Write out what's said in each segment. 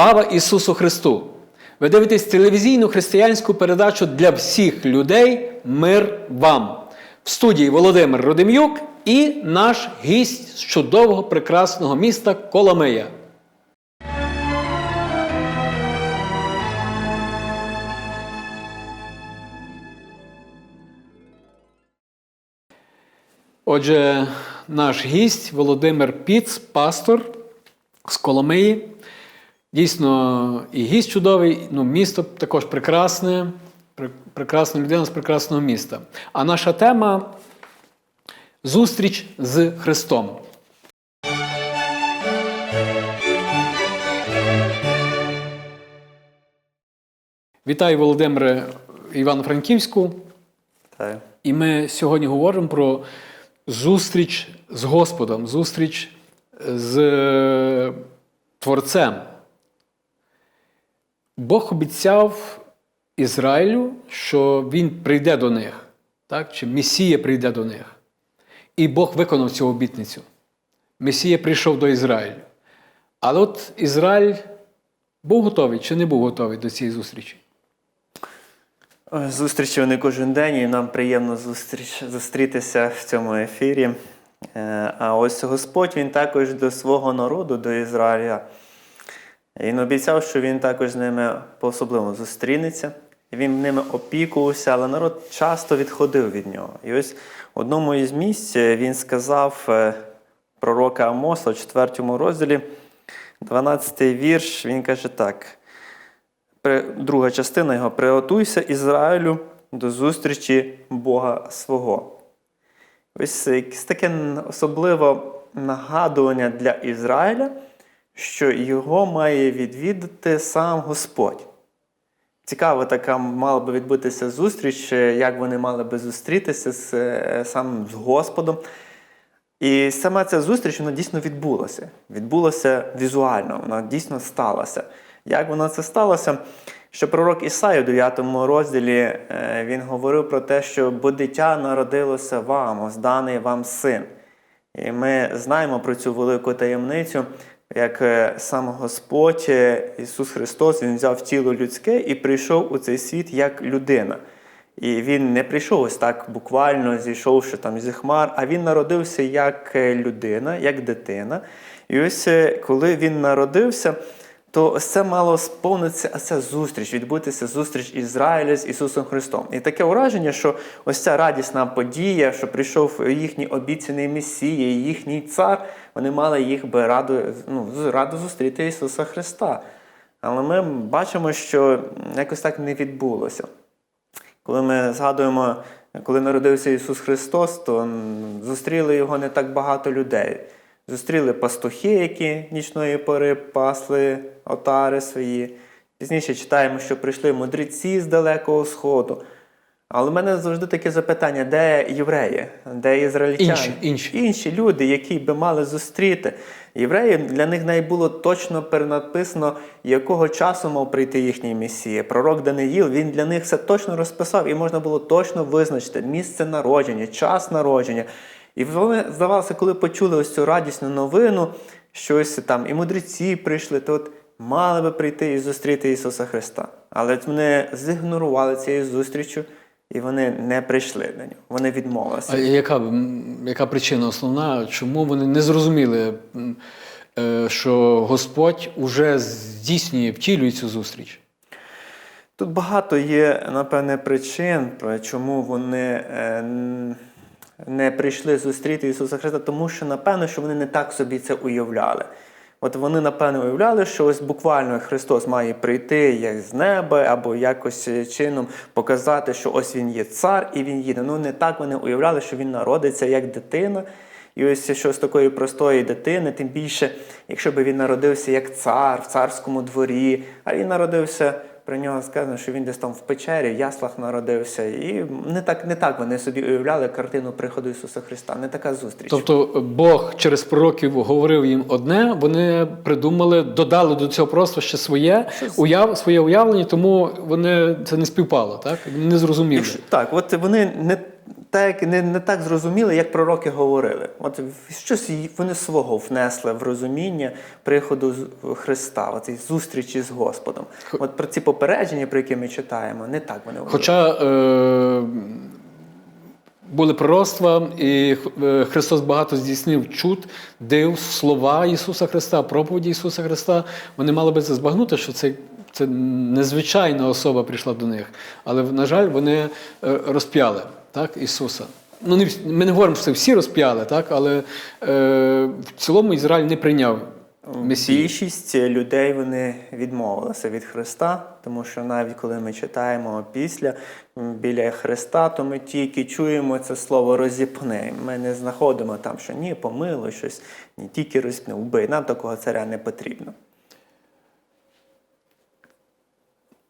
Слава Ісусу Христу! Ви дивитесь телевізійну християнську передачу для всіх людей Мир вам. В студії Володимир Родим'юк і наш гість з чудового прекрасного міста Коломия. Отже, наш гість Володимир Піц, пастор з Коломиї. Дійсно, і гість чудовий, ну, місто також прекрасне, прекрасна людина з прекрасного міста. А наша тема зустріч з Христом. Вітаю, Володимире Івано-Франківську. І ми сьогодні говоримо про зустріч з Господом, зустріч з е, Творцем. Бог обіцяв Ізраїлю, що Він прийде до них, так? чи Месія прийде до них. І Бог виконав цю обітницю. Месія прийшов до Ізраїлю. Але от Ізраїль був готовий чи не був готовий до цієї зустрічі? Зустрічі вони кожен день, і нам приємно зустріч, зустрітися в цьому ефірі. Е, А ось Господь він також до свого народу, до Ізраїля. Він обіцяв, що він також з ними по-особливо зустрінеться. Він ними опікувався, але народ часто відходив від нього. І ось в одному із місць він сказав е, пророка Амоса у 4 розділі, 12 вірш, він каже так. Друга частина його приготуйся Ізраїлю до зустрічі Бога свого. Ось якесь таке особливе нагадування для Ізраїля, що його має відвідати сам Господь. Цікаво, така мала би відбутися зустріч, е, як вони мали би зустрітися з, е, сам з Господом. І саме ця зустріч вона дійсно відбулася. Відбулася візуально, вона дійсно сталася. Як воно це сталося? Що пророк Ісай у 9 розділі е, він говорив про те, що бо дитя народилося вам, ось даний вам син. І ми знаємо про цю велику таємницю, як е, сам Господь е, Ісус Христос Він взяв тіло людське і прийшов у цей світ як людина. І він не прийшов ось так буквально зійшовши там зі хмар, а він народився як е, людина, як дитина. І ось коли він народився, то ось це мало сповнитися ось ця зустріч, відбутися зустріч Ізраїля з Ісусом Христом. І таке враження, що ось ця радісна подія, що прийшов їхній обіцяний Месія, їхній цар, вони мали їх би раду, ну, раду зустріти Ісуса Христа. Але ми бачимо, що якось так не відбулося. Коли ми згадуємо, коли народився Ісус Христос, то зустріли його не так багато людей. Зустріли пастухи, які нічної пори пасли отари свої. Пізніше читаємо, що прийшли мудреці з далекого сходу. Але в мене завжди таке запитання: де євреї, де ізраїльтяни? Інші, інші. інші люди, які би мали зустріти. Євреї для них навіть було точно перенаписано, якого часу мав прийти їхній месія. Пророк Даниїл він для них все точно розписав, і можна було точно визначити місце народження, час народження. І вони, здавалося, коли почули ось цю радісну новину, що ось там і мудреці прийшли, то от мали би прийти і зустріти Ісуса Христа. Але вони зігнорували цією зустрічю, і вони не прийшли до нього. Вони відмовилися. А яка, яка причина основна, чому вони не зрозуміли, е, що Господь уже здійснює, втілює цю зустріч? Тут багато є, напевне, причин, чому вони е, не прийшли зустріти Ісуса Христа, тому що, напевно, що вони не так собі це уявляли. От вони, напевно, уявляли, що ось буквально Христос має прийти як з неба, або якось е, чином показати, що ось він є цар і він їде. Ну не так вони уявляли, що він народиться як дитина. І ось що з такої простої дитини, тим більше, якщо б він народився як цар в царському дворі, а він народився. Про нього сказано, що він десь там в печері, в яслах народився. І не так, не так вони собі уявляли картину приходу Ісуса Христа. Не така зустріч. Тобто Бог через пророків говорив їм одне, вони придумали, додали до цього просто ще своє, уяв, своє уявлення, тому вони це не співпало, так? Не зрозуміли. Так, от вони не так, не, не так зрозуміли, як пророки говорили. От щось вони свого внесли в розуміння приходу Христа, оцій зустрічі з Господом. От про ці попередження, про які ми читаємо, не так вони говорили. Хоча е, були пророцтва, і е, Христос багато здійснив чуд, див, слова Ісуса Христа, проповіді Ісуса Христа, вони мали би це збагнути, що це, це незвичайна особа прийшла до них. Але, на жаль, вони е, розп'яли так, Ісуса. Ну, не, ми не говоримо, що це всі розп'яли, так, але е, в цілому Ізраїль не прийняв Месію. Більшість людей вони відмовилися від Христа, тому що навіть коли ми читаємо після біля Христа, то ми тільки чуємо це слово розіпни. Ми не знаходимо там, що ні, помилуй щось, ні, тільки розіпни, вбий. Нам такого царя не потрібно.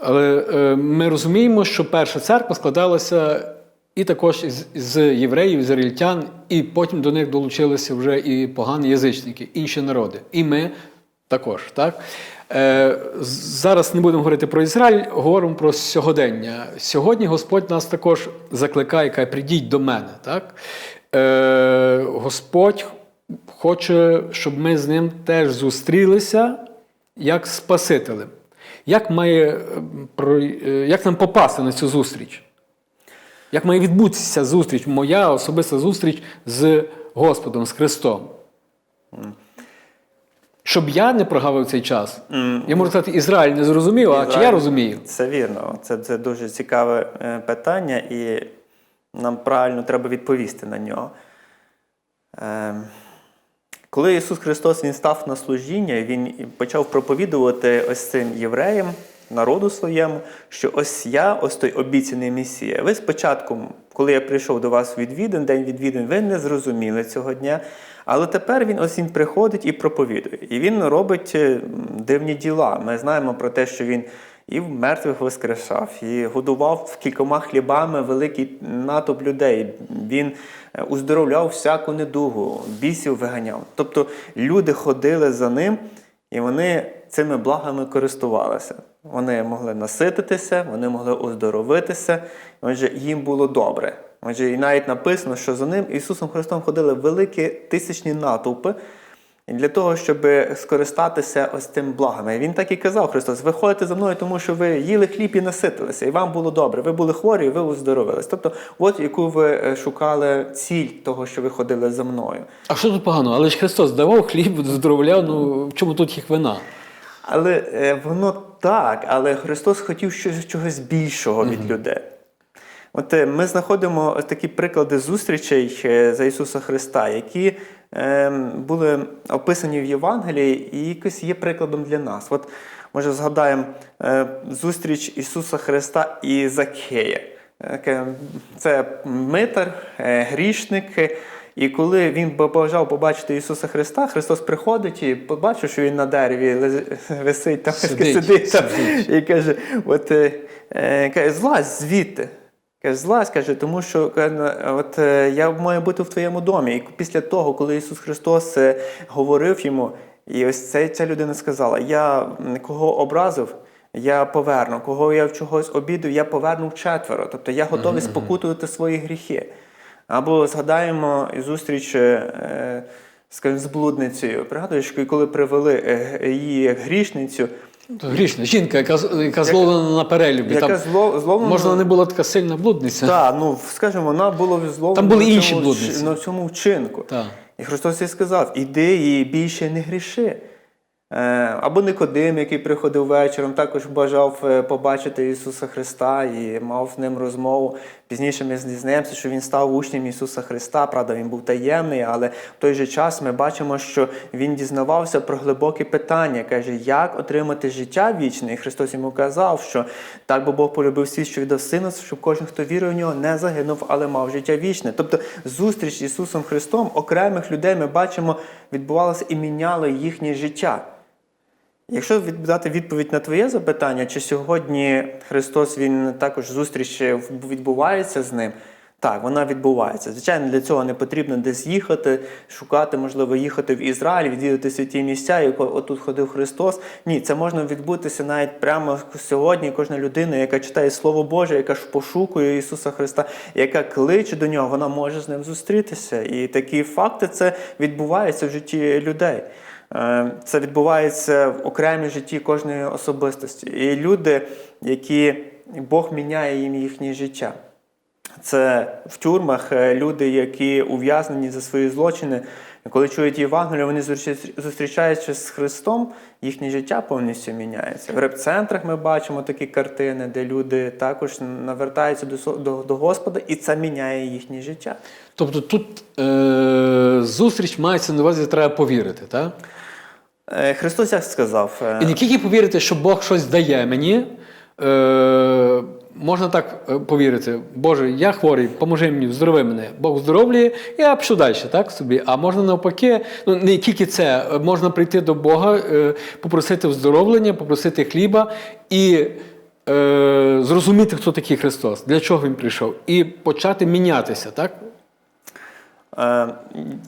Але е, ми розуміємо, що перша церква складалася і також із, з євреїв, ізраїльтян, і потім до них долучилися вже і погані язичники, інші народи. І ми також. Так? Е, зараз не будемо говорити про Ізраїль, говоримо про сьогодення. Сьогодні Господь нас також закликає, каже, прийдіть до мене. Так? Е, Господь хоче, щоб ми з ним теж зустрілися як Спасителем. Як має е, про- е, як нам попасти на цю зустріч? Як має відбутися зустріч, моя особиста зустріч з Господом, з Христом? Щоб я не прогавив цей час. Я можу сказати, Ізраїль не зрозумів, а чи я розумію? Це вірно. Це, це дуже цікаве е, питання, і нам правильно треба відповісти на нього. Ем, Коли Ісус Христос Він став на служіння, Він почав проповідувати ось цим євреям, народу своєму, що ось я, ось той обіцяний Месія. Ви спочатку, коли я прийшов до вас відвідин, день відвідин, ви не зрозуміли цього дня. Але тепер він ось він приходить і проповідує. І він робить е, дивні діла. Ми знаємо про те, що він і в мертвих воскрешав, і годував кількома хлібами великий натовп людей. Він е, уздоровляв всяку недугу, бісів виганяв. Тобто люди ходили за ним, і вони цими благами користувалися. Вони могли насититися, вони могли оздоровитися, отже, їм було добре. Отже, і навіть написано, що за ним Ісусом Христом ходили великі тисячні натовпи. Для того, щоб скористатися ось цим благами. Він так і казав Христос: ви ходите за мною, тому що ви їли хліб і наситилися, і вам було добре. Ви були хворі, і ви оздоровились. Тобто, от яку ви е, шукали ціль того, що ви ходили за мною. А що тут погано? Але ж Христос давав хліб, здоровляв, ну чому тут їх вина? Але е, воно так, але Христос хотів щось, чогось більшого від людей. От е, ми знаходимо такі приклади зустрічей е, за Ісуса Христа, які е, були описані в Євангелії і якось є прикладом для нас. От, може, згадаємо е, зустріч Ісуса Христа і Закея. Це митар, е, грішник. І коли він побажав побачити Ісуса Христа, Христос приходить і побачив, що він на дереві висить там, Сидить, сидить там, сидить. і каже: от, е, е, каже, злазь звідти. Каже, злазь, каже, тому що от, е, я маю бути в твоєму домі. І після того, коли Ісус Христос говорив йому, і ось ця, ця людина сказала: Я кого образив, я поверну, кого я в чогось обіду, я поверну вчетверо. Тобто я готовий спокутувати свої гріхи. Або згадаємо зустріч е, скажімо, з блудницею. Пригадуєш, коли привели е, її як грішницю, То грішна жінка, яка, яка зловлена на перелюбі. яка Там, зло, зловлена. можна не була така сильна блудниця. Так, ну скажімо, вона була зловлена Там були на інші цьому, блудниці. на цьому вчинку. Так. І Христос їй сказав: іди і більше не гріши. Е, Або Никодим, який приходив вечором, також бажав побачити Ісуса Христа і мав з ним розмову. Пізніше ми дізнаємося, що він став учнем Ісуса Христа. Правда, він був таємний, але в той же час ми бачимо, що він дізнавався про глибокі питання. Каже, як отримати життя вічне. І Христос йому казав, що так бо Бог полюбив світ, що віддав сина, щоб кожен, хто вірує в нього, не загинув, але мав життя вічне. Тобто зустріч з Ісусом Христом окремих людей ми бачимо відбувалося і міняло їхнє життя. Якщо від- дати відповідь на твоє запитання, чи сьогодні Христос Він також зустріч відбувається з ним, Так, вона відбувається. Звичайно, для цього не потрібно десь їхати, шукати, можливо, їхати в Ізраїль, відвідати святі місця, і отут ходив Христос. Ні, це можна відбутися навіть прямо сьогодні. Кожна людина, яка читає Слово Боже, яка ж пошукує Ісуса Христа, яка кличе до нього, вона може з ним зустрітися. І такі факти це відбувається в житті людей. Е, Це відбувається в окремій житті кожної особистості. І люди, які Бог міняє їм їхнє життя. Це в тюрмах е, люди, які ув'язнені за свої злочини. Коли чують Євангелію, вони зустріч- зустрічаючись з Христом, їхнє життя повністю міняється. В реп-центрах ми бачимо такі картини, де люди також навертаються до, до, до Господа, і це міняє їхнє життя. Тобто тут е, зустріч мається на увазі, треба повірити, так? Е, Христос як сказав, е, І не тільки повірити, що Бог щось дає мені. Е, можна так е, повірити, Боже, я хворий, поможи мені, здорови мене. Бог здоровлює, я пишу далі, так собі. А можна навпаки, ну не тільки це, е, можна прийти до Бога, е, попросити вздоровлення, попросити хліба і е, зрозуміти, хто такий Христос, для чого він прийшов, і почати мінятися, так?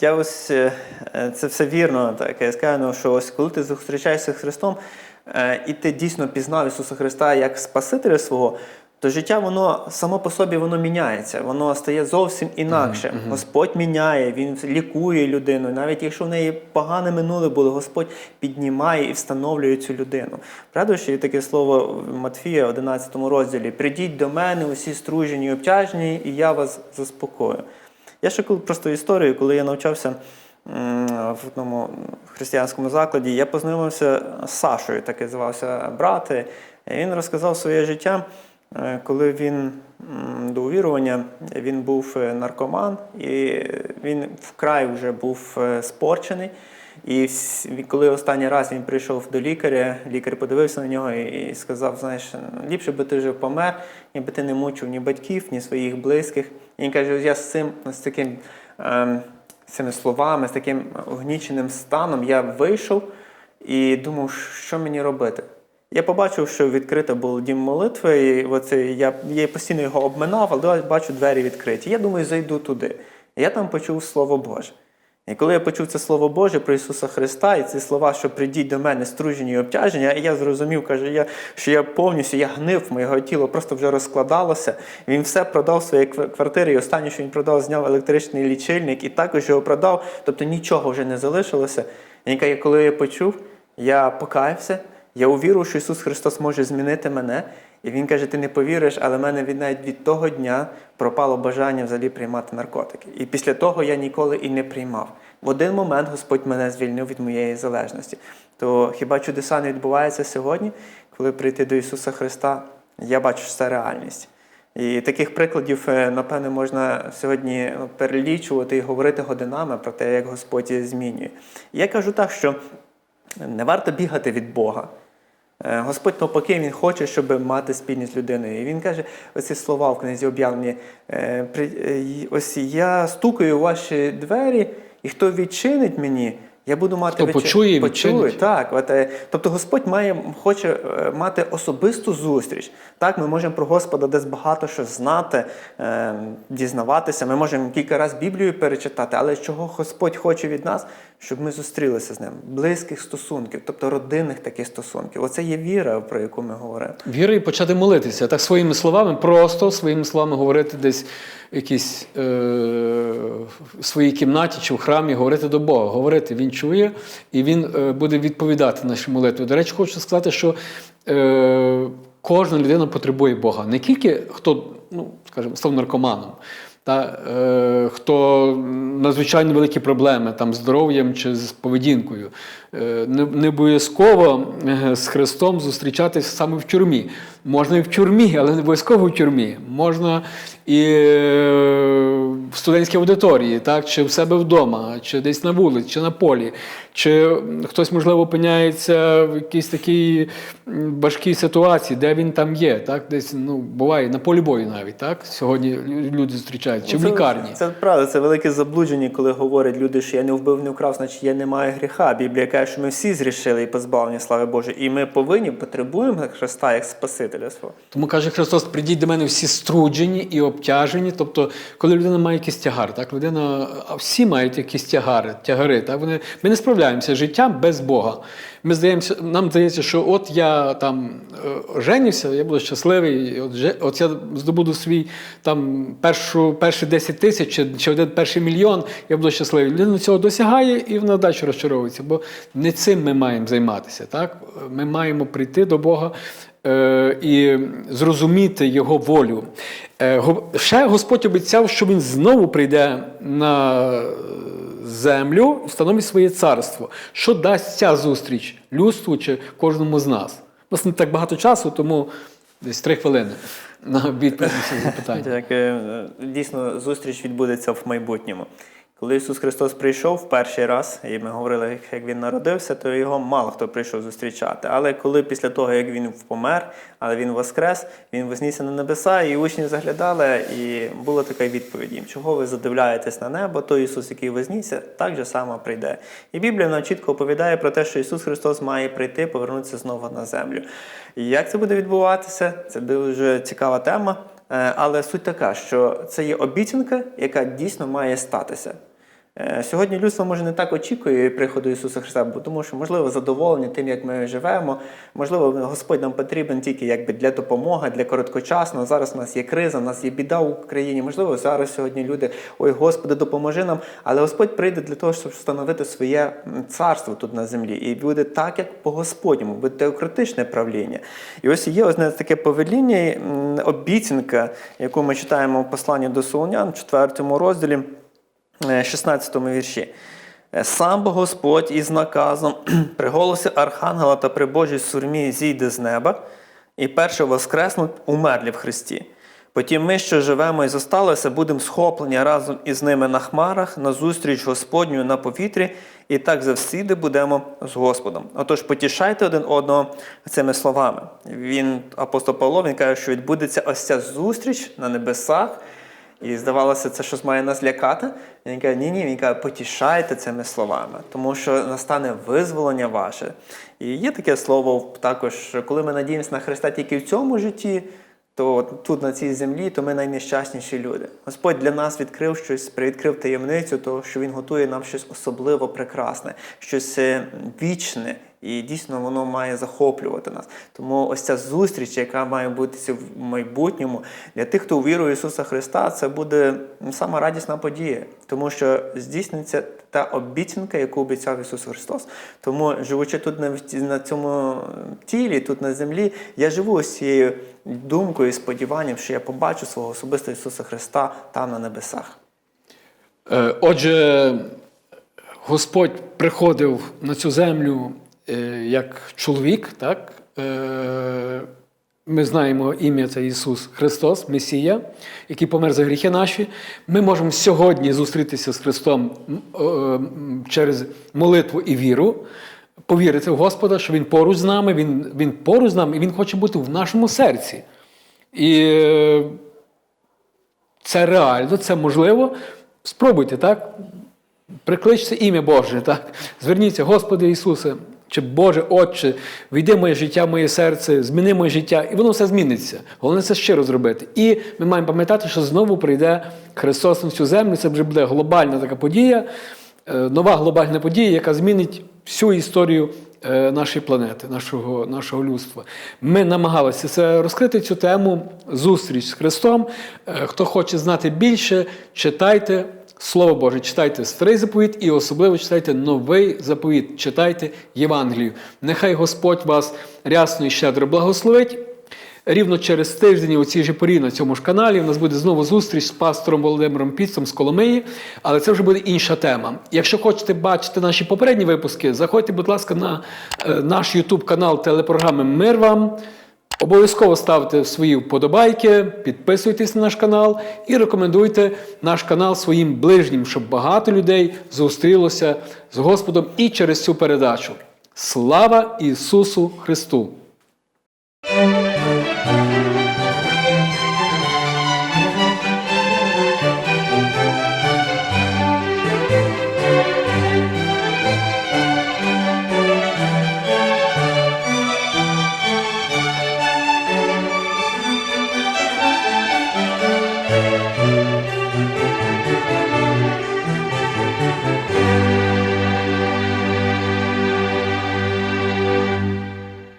Я ось це все вірно, так я скажу, що ось коли ти зустрічаєшся з Христом, і ти дійсно пізнав Ісуса Христа як Спасителя свого, то життя воно само по собі воно міняється, воно стає зовсім інакше. Господь міняє, Він лікує людину. Навіть якщо в неї погане минуле було, Господь піднімає і встановлює цю людину. Правда, що є таке слово в Матфія, 11 розділі: Придіть до мене, усі стружені і обтяжені, і я вас заспокою. Я ще просто історію, коли я навчався в одному християнському закладі, я познайомився з Сашою, такий звався брат. І Він розказав своє життя, коли він до увірування, він був е, наркоман, і він вкрай вже був е, спорчений. І коли останній раз він прийшов до лікаря, лікар подивився на нього і і сказав: знаєш, ліпше би ти вже помер, ніби ти не мучив ні батьків, ні своїх близьких. І він каже: я з цим з таким ем, з цими словами, з таким огніченим станом я вийшов і думав, що мені робити. Я побачив, що відкрито був дім молитви, і оце, я, я постійно його обминав, але бачу двері відкриті. Я думаю, зайду туди. Я там почув Слово Боже. І коли я почув це Слово Боже про Ісуса Христа, і ці слова, що прийдіть до мене стружені і обтяження, і я зрозумів, каже, я, що я повністю я гнив, моє тіло просто вже розкладалося. Він все продав свої кв- квартири, і останнє, що він продав, зняв електричний лічильник, і також його продав, тобто нічого вже не залишилося. І коли я почув, я покаявся, я увірив, що Ісус Христос може змінити мене. І він каже: ти не повіриш, але в мене від навіть від того дня пропало бажання взагалі приймати наркотики. І після того я ніколи і не приймав. В один момент Господь мене звільнив від моєї залежності. То хіба чудеса не відбуваються сьогодні, коли прийти до Ісуса Христа, я бачу, що це реальність. І таких прикладів, е, напевне, можна сьогодні ну, перелічувати і говорити годинами про те, як Господь змінює. І я кажу так, що не варто бігати від Бога. Е, Господь навпаки, Він хоче, щоб мати спільність з людиною. І він каже оці слова в книзі об'явлені. е, е, Ось я стукаю у ваші двері, і хто відчинить мені, я буду мати Хто почує відчинить. Так, от, е, тобто Господь має, хоче е, мати особисту зустріч. Так, ми можемо про Господа десь багато що знати, е, дізнаватися. Ми можемо кілька разів Біблію перечитати, але чого Господь хоче від нас, щоб ми зустрілися з ним, близьких стосунків, тобто родинних таких стосунків. Оце є віра, про яку ми говоримо. Віра і почати молитися. Так своїми словами, просто своїми словами говорити десь в е, в своїй кімнаті чи в храмі, говорити до Бога. Говорити, він чує і він е, буде відповідати нашій молитві. До речі, хочу сказати, що е, кожна людина потребує Бога. Не тільки хто, ну, скажімо, став наркоманом. Та, е, хто надзвичайно великі проблеми там, з здоров'ям чи з поведінкою. Е, не, обов'язково е, з Христом зустрічатися саме в тюрмі. Можна і в тюрмі, але не обов'язково в тюрмі. Можна і е, в студентській аудиторії, так, чи в себе вдома, чи десь на вулиці, чи на полі, чи хтось, можливо, опиняється в якійсь такій важкій ситуації, де він там є. Так, десь ну, буває на полі бою навіть. Так, сьогодні люди зустрічаються. чи в Ну, лікарні. Це правда, це велике заблудження, коли говорять люди, що я не вбив, не вкрав, значить я не маю гріха. Біблія каже, що ми всі зрішили і позбавлені слави Божої. І ми повинні потребуємо Христа як Спасителя свого. Тому каже Христос: прийдіть до мене всі струджені і обтяжені. Тобто, коли людина має якийсь тягар, так людина, всі мають якісь тягари, тягари. Так вони ми не справляємося з життям без Бога. Ми здаємося, нам здається, що от я там е, женився, я буду щасливий. От, от я здобуду свій там першу, перші 10 тисяч чи, чи один перший мільйон, я буду щасливий. Людина цього досягає і вона далі розчаровується. Бо не цим ми маємо займатися. Так? Ми маємо прийти до Бога е, і зрозуміти Його волю. Е, ще Господь обіцяв, що Він знову прийде на землю встановить своє царство. Що дасть ця зустріч людству чи кожному з нас? У нас не так багато часу, тому десь три хвилини на відповідь на це запитання. Так, е, дійсно, зустріч відбудеться в майбутньому. Коли Ісус Христос прийшов в перший раз, і ми говорили, як Він народився, то його мало хто прийшов зустрічати. Але коли після того, як він помер, але він воскрес, він вознісся на небеса, і учні заглядали, і була така відповідь їм: чого ви задивляєтесь на небо, той Ісус, який вознісся, так же само прийде. І Біблія нам чітко оповідає про те, що Ісус Христос має прийти, повернутися знову на землю. І як це буде відбуватися? Це дуже цікава тема. Е, Але суть така, що це є обіцянка, яка дійсно має статися. Е, Сьогодні людство може не так очікує приходу Ісуса Христа, бо тому що можливо задоволені тим, як ми живемо. Можливо, Господь нам потрібен тільки якби для допомоги, для короткочасного. Зараз у нас є криза, у нас є біда в Україні. Можливо, зараз сьогодні люди, ой, Господи, допоможи нам. Але Господь прийде для того, щоб встановити своє царство тут на землі. І буде так, як по Господньому, буде теократичне правління. І ось є одне таке повеління, обіцянка, яку ми читаємо в посланні до Солонян, в 4 розділі. Е, 16 вірші. Е, Сам Господь із наказом при голосі архангела та при Божій сурмі зійде з неба, і перше воскреснуть умерлі в Христі. Потім ми, що живемо і зосталися, будемо схоплені разом із ними на хмарах, на зустріч Господню на повітрі, і так завсіди будемо з Господом. Отож, потішайте один одного цими словами. Він, апостол Павло, він каже, що відбудеться ось ця зустріч на небесах. І здавалося, це щось має нас лякати. Він каже, ні, ні, він каже, потішайте цими словами, тому що настане визволення ваше. І є таке слово також, коли ми надіємося на Христа тільки в цьому житті, то тут на цій землі, то ми найнещасніші люди. Господь для нас відкрив щось, привідкрив таємницю, того, що Він готує нам щось особливо прекрасне, щось е, вічне, і дійсно воно має захоплювати нас. Тому ось ця зустріч, яка має бути в майбутньому, для тих, хто вірує в Ісуса Христа, це буде сама радісна подія, тому що здійсниться та обіцянка, яку обіцяв Ісус Христос. Тому, живучи тут на, цьому тілі, тут на землі, я живу ось цією думкою і сподіванням, що я побачу свого особистого Ісуса Христа там на небесах. Е, Отже, Господь приходив на цю землю як чоловік, так? Е, Ми знаємо ім'я це Ісус Христос, Месія, який помер за гріхи наші. Ми можемо сьогодні зустрітися з Христом е, через молитву і віру, повірити в Господа, що Він поруч з нами, Він, він поруч з нами і Він хоче бути в нашому серці. І е, це реально, це можливо. Спробуйте, так? Прикличте ім'я Боже, так? Зверніться, Господи Ісусе, чи Боже Отче, війди моє життя, моє серце, зміни моє життя, і воно все зміниться. Головне це щиро зробити. І ми маємо пам'ятати, що знову прийде Христос на цю землю. Це вже буде глобальна така подія, е, нова глобальна подія, яка змінить всю історію е, нашої планети, нашого, нашого людства. Ми намагалися це розкрити цю тему зустріч з Христом. Е, Хто хоче знати більше, читайте. Слово Боже, читайте старий заповіт і особливо читайте новий заповіт, читайте Євангелію. Нехай Господь вас рясно і щедро благословить. Рівно через тиждень у цій же порі на цьому ж каналі у нас буде знову зустріч з пастором Володимиром Піцом з Коломиї, але це вже буде інша тема. Якщо хочете бачити наші попередні випуски, заходьте, будь ласка, на е, наш YouTube канал телепрограми Мир вам. Обов'язково ставте свої вподобайки, підписуйтесь на наш канал і рекомендуйте наш канал своїм ближнім, щоб багато людей зустрілося з Господом і через цю передачу. Слава Ісусу Христу!